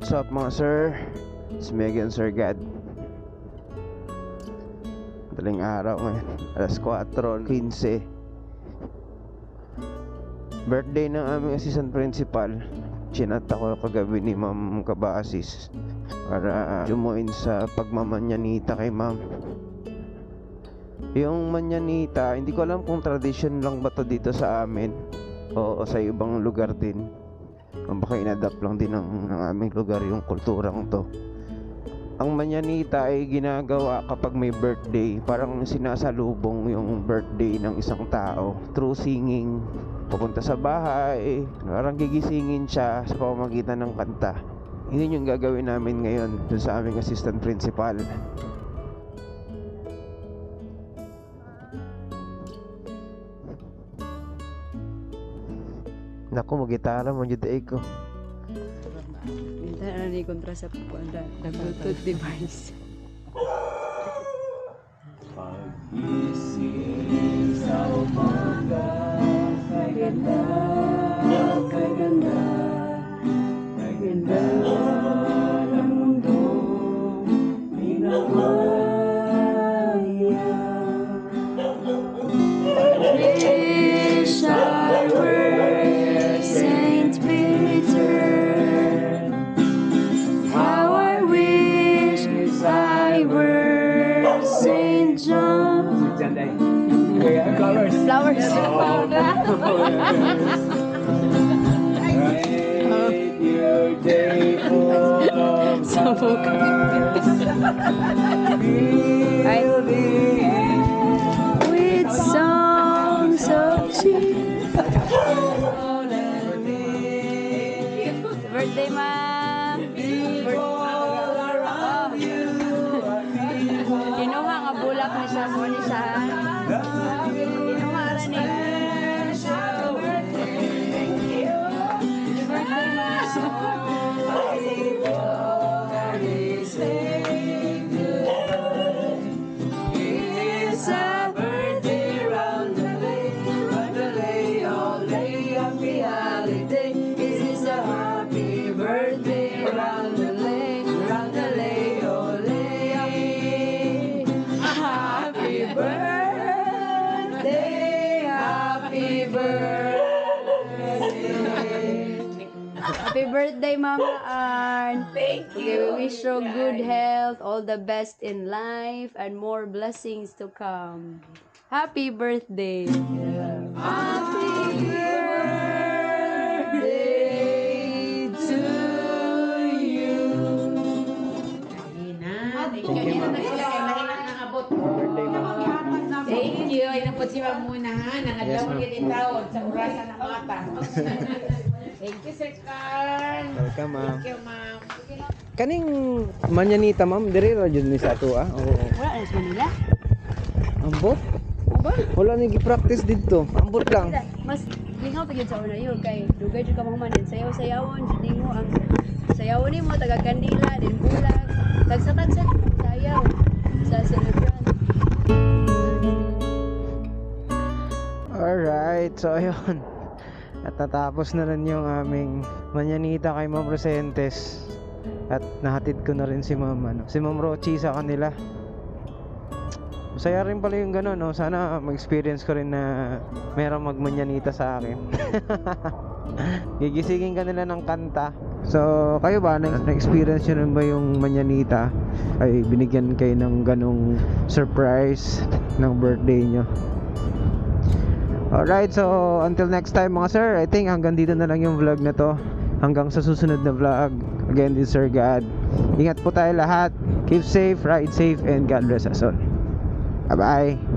what's up mga sir? It's Megan Sir God. Daling araw ngayon. Alas 4.15. Birthday ng aming assistant principal. Chinat ako kagabi ni Ma'am Kabasis para join sa pagmamanyanita kay Ma'am. Yung manyanita, hindi ko alam kung tradition lang ba to dito sa amin o sa ibang lugar din. O baka inadapt lang din ng, ng aming lugar yung kulturang to. Ang manyanita ay ginagawa kapag may birthday. Parang sinasalubong yung birthday ng isang tao through singing. Pupunta sa bahay, parang gigisingin siya sa pamamagitan ng kanta. Yun yung gagawin namin ngayon dun sa aming assistant principal. Naku, mag-gitara mo dyan ko. Minta na ni kontra sa pupunta the Bluetooth device. Flowers. Flowers. Of Sabog. Ay. With songs of cheer. Birthday, ma'am. Kinuha nga bulak ni sa mo ni sa. Happy birthday, Mama Arn. Thank you. We wish you good health, all the best in life, and more blessings to come. Happy birthday. Happy birthday to you. Thank you. Ay napot si Ma'am muna ha. Nangadlaw Yes, yes, taon sa orasan ng mata. Thank you, Sir Carl. Welcome, ma'am. Thank you, Ma'am. Kaning manyanita, ma'am, diri ra jud ni sa ato ah. Oo. Wala na sa Manila? Ambot? Wala ni gi-practice dito. Ambot lang. Mas lingaw pa gyud sa una yun kay dugay jud ka mahumanin sayaw sayawon jud nimo ang sayawon nimo taga kandila din bulag tagsa-tagsa sayaw sa celebrant. Alright, so ayun. At natapos na rin yung aming manyanita kay Ma'am Rosentes. At nahatid ko na rin si Ma'am, ano, si Ma'am Rochi sa kanila. Masaya rin pala yung gano'n, no? Sana ma-experience ko rin na merong magmanyanita sa akin. Gigisingin ka nila ng kanta. So, kayo ba, na- na-experience nyo rin ba yung manyanita? Ay, binigyan kayo ng ganong surprise ng birthday nyo? Alright, so until next time mga sir, I think hanggang dito na lang yung vlog na to. Hanggang sa susunod na vlog. Again, this is Sir God. Ingat po tayo lahat. Keep safe, ride safe, and God bless us all. Bye-bye.